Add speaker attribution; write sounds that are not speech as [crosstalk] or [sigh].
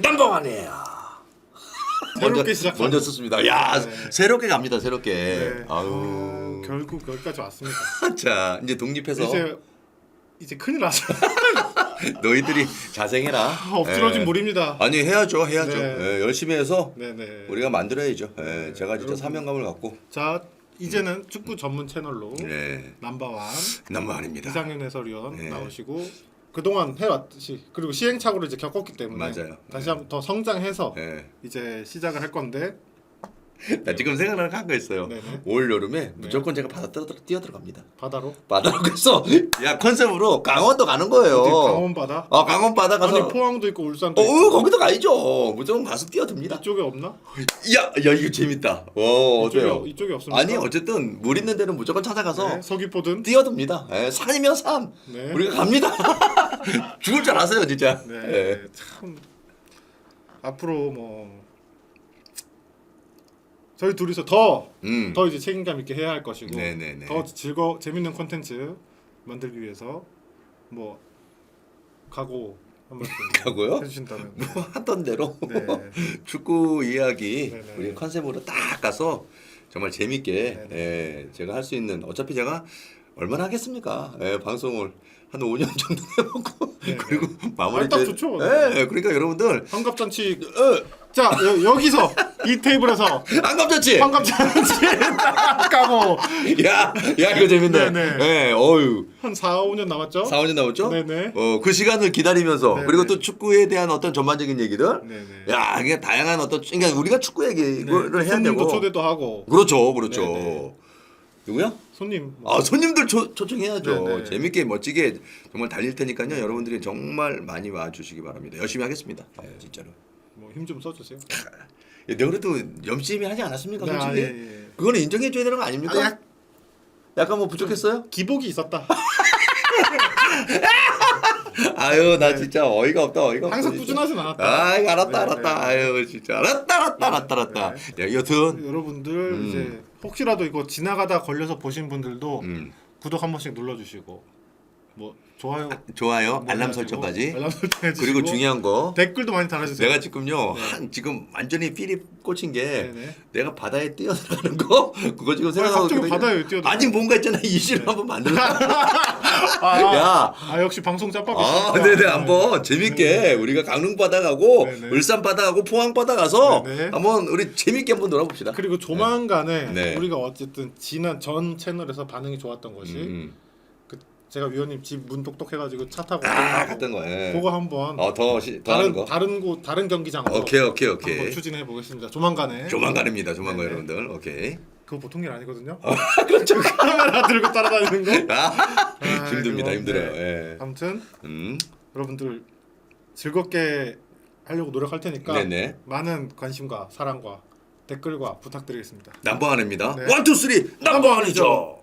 Speaker 1: 넘버원이에요.
Speaker 2: 새롭게
Speaker 1: 먼저,
Speaker 2: 시작.
Speaker 1: 먼저 썼습니다. 야
Speaker 2: 네.
Speaker 1: 새롭게 갑니다. 새롭게.
Speaker 2: 네.
Speaker 1: 아유.
Speaker 2: 아, 결국 여기까지 왔습니다. [laughs]
Speaker 1: 자 이제 독립해서
Speaker 2: 이제 이제 큰일 났어. [laughs]
Speaker 1: 너희들이 자생해라.
Speaker 2: 엎드러진
Speaker 1: 예.
Speaker 2: 물입니다.
Speaker 1: 아니 해야죠, 해야죠.
Speaker 2: 네.
Speaker 1: 예, 열심히 해서
Speaker 2: 네네.
Speaker 1: 우리가 만들어야죠. 예, 제가 진짜
Speaker 2: 여러분.
Speaker 1: 사명감을 갖고.
Speaker 2: 자 이제는 축구 전문 채널로
Speaker 1: 네.
Speaker 2: 남바완
Speaker 1: 남만입니다.
Speaker 2: 이상현 해설위원
Speaker 1: 네.
Speaker 2: 나오시고 그동안 해왔듯이 그리고 시행착오를 이제 겪었기 때문에
Speaker 1: 맞아요.
Speaker 2: 다시 한번 더 성장해서
Speaker 1: 예.
Speaker 2: 이제 시작을 할 건데
Speaker 1: 나 지금 생각나는 거 있어요.
Speaker 2: 네네.
Speaker 1: 올 여름에 무조건 제가 바다 뛰어 뛰어 들어갑니다.
Speaker 2: 바다로
Speaker 1: 바다로 가서 야 컨셉으로 강원도 가는 거예요.
Speaker 2: 어디 강원 바다
Speaker 1: 아 강원 바다 가서
Speaker 2: 아니 포항도 있고 울산도
Speaker 1: 어,
Speaker 2: 있고
Speaker 1: 어 거기도 가야죠. 무조건 가서 뛰어듭니다.
Speaker 2: 이쪽에 없나?
Speaker 1: 야, 야 이거 재밌다. 와
Speaker 2: 이쪽에,
Speaker 1: 어때요?
Speaker 2: 이쪽에 없습니까?
Speaker 1: 아니 어쨌든 물 있는 데는 무조건 찾아가서
Speaker 2: 네, 서귀포든
Speaker 1: 뛰어듭니다. 예, 산이면 산.
Speaker 2: 네.
Speaker 1: 우리가 갑니다. [laughs] 죽을 줄 알았어요 진짜.
Speaker 2: 네,
Speaker 1: 예.
Speaker 2: 참 앞으로 뭐 저희 둘이서 더더
Speaker 1: 음.
Speaker 2: 이제 책임감 있게 해야 할 것이고
Speaker 1: 네네네.
Speaker 2: 더 즐거 재밌는 콘텐츠 만들기 위해서 뭐 각오 한 말씀 [laughs]
Speaker 1: 각오요?
Speaker 2: 해주신다면
Speaker 1: 뭐 하던 대로
Speaker 2: 네. [laughs]
Speaker 1: 축구 이야기
Speaker 2: 네네.
Speaker 1: 우리 컨셉으로 딱 가서 정말 재밌게. 예, 제가 할 수 있는 어차피 제가 얼마나 하겠습니까? 예, 방송을 한 5년 정도 해보고
Speaker 2: 네네. [laughs]
Speaker 1: 그리고 마무리
Speaker 2: 아, 딱
Speaker 1: 때-
Speaker 2: 좋죠.
Speaker 1: 예, 그러니까 여러분들
Speaker 2: 환갑잔치
Speaker 1: 어,
Speaker 2: 자 여, 기서이 테이블에서
Speaker 1: 안감졌지?
Speaker 2: 환갑 잔치 딱 까고
Speaker 1: 야, 야 이거 재밌네.
Speaker 2: 네네.
Speaker 1: 예, 어유.
Speaker 2: 한 4, 5년 남았죠?
Speaker 1: 4, 5년 남았죠?
Speaker 2: 네네.
Speaker 1: 어, 그 시간을 기다리면서
Speaker 2: 네네.
Speaker 1: 그리고 또 축구에 대한 어떤 전반적인 얘기들
Speaker 2: 네네.
Speaker 1: 야, 이게 다양한 어떤 그러니까 우리가 축구 얘기를 해야
Speaker 2: 손님도
Speaker 1: 되고
Speaker 2: 초대도 하고
Speaker 1: 그렇죠, 그렇죠.
Speaker 2: 네네.
Speaker 1: 누구야?
Speaker 2: 손님 뭐
Speaker 1: 아 손님들 초, 초청해야죠.
Speaker 2: 네네.
Speaker 1: 재밌게 멋지게 정말 달릴 테니까요. 여러분들이 정말 많이 와 주시기 바랍니다. 열심히 하겠습니다. 네, 진짜로.
Speaker 2: 뭐 힘 좀 써주세요. [laughs]
Speaker 1: 예, 내가 그래도 열심히 하지 않았습니까,
Speaker 2: 네,
Speaker 1: 솔직히?
Speaker 2: 아, 예, 예.
Speaker 1: 그거는 인정해줘야 되는 거 아닙니까?
Speaker 2: 아, 약-
Speaker 1: 약간 뭐 부족했어요?
Speaker 2: 기복이 있었다. [laughs]
Speaker 1: 아유 나 진짜 어이가 없다 어이가 없다.
Speaker 2: 네. 항상
Speaker 1: 진짜.
Speaker 2: 꾸준하진 않았다.
Speaker 1: 아이 알았다
Speaker 2: 네,
Speaker 1: 알았다.
Speaker 2: 네.
Speaker 1: 아유 진짜 알았다 알았다 알았다 알았다. 야 여튼
Speaker 2: 여러분들
Speaker 1: 음.
Speaker 2: 이제 혹시라도 이거 지나가다 걸려서 보신 분들도
Speaker 1: 음,
Speaker 2: 구독 한 번씩 눌러주시고 뭐 좋아요
Speaker 1: 좋아요
Speaker 2: 뭐
Speaker 1: 알람
Speaker 2: 해가지고
Speaker 1: 설정까지.
Speaker 2: 알람 설정 해주시고
Speaker 1: 그리고 중요한 거
Speaker 2: 댓글도 많이 달아주세요.
Speaker 1: 내가 지금요 한 지금 완전히 필이 꽂힌 게
Speaker 2: 네네.
Speaker 1: 내가 바다에 뛰어들어가는 거 [laughs] 그거 지금
Speaker 2: 왜
Speaker 1: 생각하고
Speaker 2: 갑자기
Speaker 1: 있거든요.
Speaker 2: 바다에 뛰어들어?
Speaker 1: 아직 뭔가 있잖아 이슈를 한번 만들어. [laughs]
Speaker 2: 아,
Speaker 1: 야.
Speaker 2: 아 역시 방송 짬밥이
Speaker 1: 아,
Speaker 2: 있으니까.
Speaker 1: 네네 한번 재밌게
Speaker 2: 네네.
Speaker 1: 우리가 강릉 바다 가고
Speaker 2: 네네.
Speaker 1: 울산 바다 가고 포항 바다 가서
Speaker 2: 네네.
Speaker 1: 한번 우리 재밌게 한번 놀아봅시다.
Speaker 2: 그리고 조만간에
Speaker 1: 네.
Speaker 2: 우리가 어쨌든 지난 전 채널에서 반응이 좋았던 것이
Speaker 1: 음,
Speaker 2: 그 제가 위원님 집 문 똑똑해가지고 차 타고
Speaker 1: 아, 갔던 거. 예.
Speaker 2: 그거 한번
Speaker 1: 어더 더 하는
Speaker 2: 다른
Speaker 1: 거.
Speaker 2: 다른 곳 다른 경기장으로
Speaker 1: 오케이 오케이
Speaker 2: 한번
Speaker 1: 오케이.
Speaker 2: 추진해 보겠습니다. 조만간에
Speaker 1: 조만간입니다. 조만간
Speaker 2: 네네.
Speaker 1: 여러분들. 오케이.
Speaker 2: 그거 보통 일 아니거든요. [laughs]
Speaker 1: 그렇죠. [laughs]
Speaker 2: 카메라 들고 따라다니는 거.
Speaker 1: 아,
Speaker 2: 아,
Speaker 1: 힘듭니다.
Speaker 2: 그거,
Speaker 1: 힘들어요.
Speaker 2: 네.
Speaker 1: 예.
Speaker 2: 아무튼
Speaker 1: 음.
Speaker 2: 여러분들 즐겁게 하려고 노력할 테니까
Speaker 1: 네네.
Speaker 2: 많은 관심과 사랑과 댓글과 부탁드리겠습니다.
Speaker 1: 넘버원입니다.
Speaker 2: 네.
Speaker 1: 원, 투, 쓰리 넘버원이죠.